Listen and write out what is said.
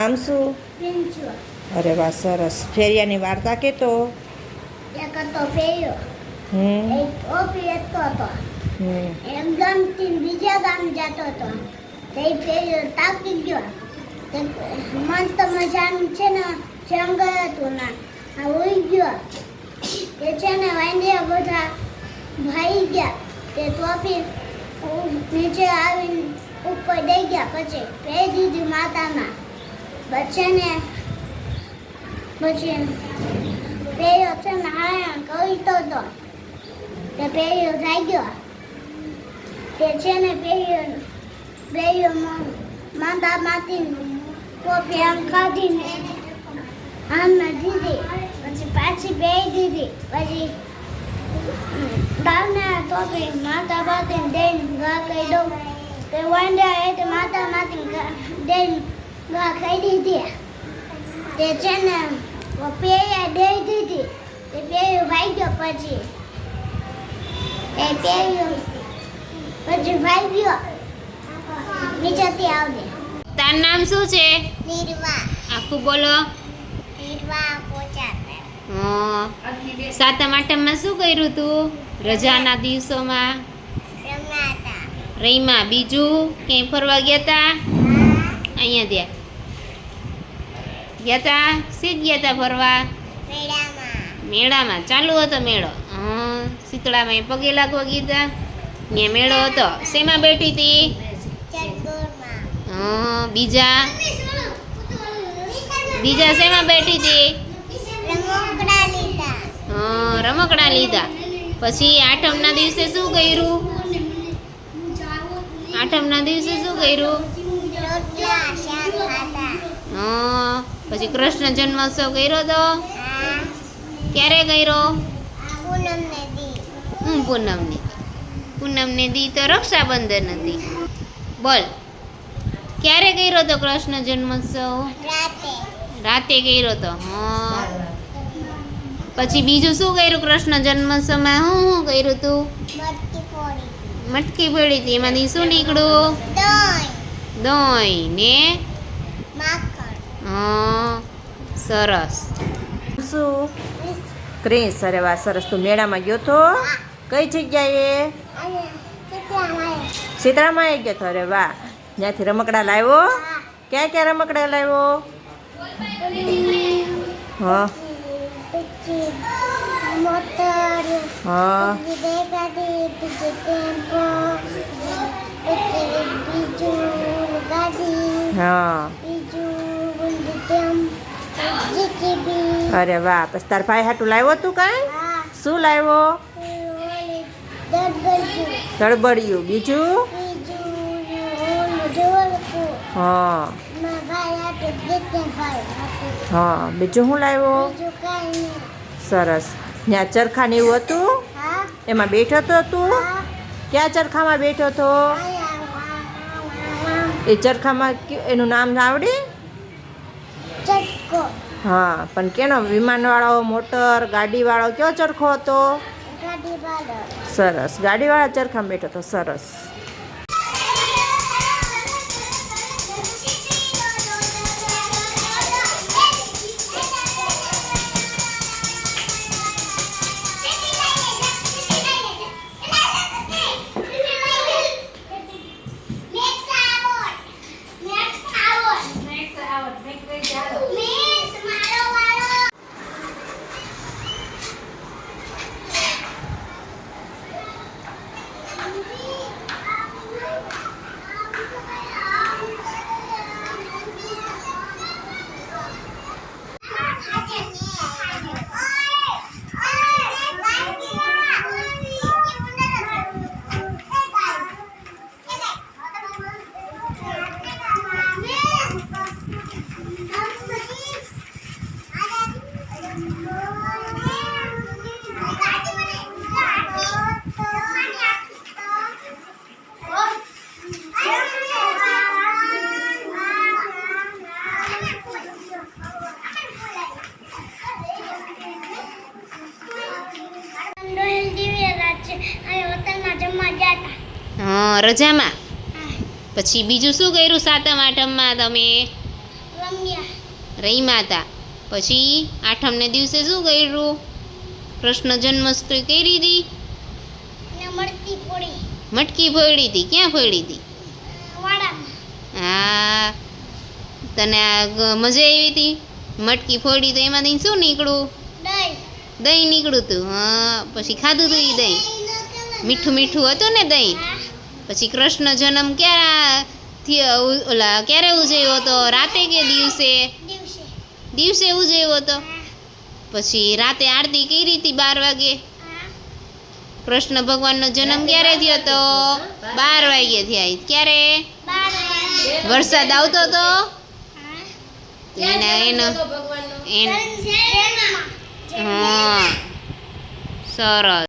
નામ શું? અરે વાહ સરસ. ફેરિયાની વાર્તા કેતો? હમ. ગામથી બીજા ગામ જતો હતો. તે ફેર્યો તાકી ગયો. તે મસ્ત મજાનું છે ને જંગલ હતું ના આ ઉઈ ગયો. તે છે ને વાંડિયા બધા ભાઈ ગયા. તે ટોપી નીચે આવીને ઉપર દઈ ગયા. પછી પહેરી દીધી માતાના. પછી ને પછી પેયો છે ને હાયા કવિતો તો. તે પેયો જાગ્યો તે છે ને પેયો પેયો માતા માતી કોફી આમ કાઢીને આમ દીધી. પછી પાછી બે દીધી. પછી દાવને ટોપી માતા માતી દઈને ગા કહી દઉં તે વાંડા એ માતા માતી દઈને ગા ખાઈ દીધી. તે છે ને પેયા દઈ દીધી. તે પેયું ભાગ્યો પછી. એ પેયું પછી ભાગ્યો નીચેથી આવજે. તારું નામ શું છે? નિર્વા. આખું બોલો. નિર્વા પોચાતે. હં. સાતમ આઠમમાં શું કર્યું તું? રજાના દિવસોમાં? રહીમાં બીજું ક્યાંય ફરવા ગયા હતા અહીંયા ત્યાં ગયા તા સીધ ગયા તા ફરવા મેળામાં. ચાલુ હતો મેળો. હં. શીતળામાં પગે લાગવા ગીતા? ને મેળો હતો. શેમાં બેઠી હતી હા. બીજા? બીજા શેમાં બેઠી હતી હા રમકડા લીધા. પછી આઠમના દિવસે શું કર્યું? આઠમના દિવસે શું કર્યું? હં, પછી કૃષ્ણ જન્મોત્સવ કર્યો તો? ક્યારે કર્યો? હું પૂનમને. પૂનમને દી તો રક્ષાબંધન હતી. બોલ ક્યારે કર્યો તો કૃષ્ણ જન્મોત્સવ? રાતે. કર્યો તો હં. પછી બીજું શું કર્યું કૃષ્ણ જન્મોત્સવમાં? હું શું કર્યું તું? મટકી ફોડી. પડી હતી એમાંથી શું નીકળ્યું? દહીં. દહીં ને? માખણ. સરસ. શું? ક્રિસ, અરે વાહ, સરસ. તું મેળામાં ગયો તો? કઈ જગ્યાએ? સીતરામાં આવી ગયો તો, અરે વાહ. ત્યાંથી રમકડા લાવ્યો? ક્યાં ક્યાં રમકડા લાવ્યો? હા. હા. હા. અરે વાહ બસ તાર ભાઈ હાટું લાવ્યો તું કાંઈ? શું લાવ્યો? ઓલી બીજું? હા. હા બીજું શું લાવ્યો? સરસ. ત્યાં ચરખા ને એવું હતું? એમાં બેઠો તો તું? ક્યાં ચરખામાં બેઠો તો? એ ચરખામાં એનું નામ આવડે? ચટકો. હા પણ કેનો વિમાનવાળો મોટર ગાડીવાળો કયો ચરખો હતો? ગાડી વાળો સરસ. ગાડીવાળા ચરખામાં બેઠો હતો. સરસ. હં રજામાં? પછી બીજું શું કર્યું સાતમ આઠમમાં તમે? રમ્યા. માતા હતા પછી આઠમને દિવસે શું કર્યું? કૃષ્ણ જન્માષ્ટમી કરી હતી મટકી ફોડી હતી ક્યાં ફોડી હતી હા. તને મજા આવી હતી? મટકી ફોડી તો એમાંથી શું નીકળ્યું? દહીં. નીકળ્યું હતું હા. પછી ખાધું હતું એ દહીં? મીઠું મીઠું હતું ને દહીં? પછી કૃષ્ણ જન્મ ક્યારે ઓલા ક્યારે ઉજવ્યો હતો? રાતે કે દિવસે? દિવસે. ઉજવ્યો હતો? પછી રાતે આરતી કઈ રીતે બાર વાગે? કૃષ્ણ ભગવાનનો જન્મ ક્યારે થયો હતો? બાર વાગે થયા. ક્યારે? વરસાદ આવતો હતો? એના એનો એન હા. સરસ.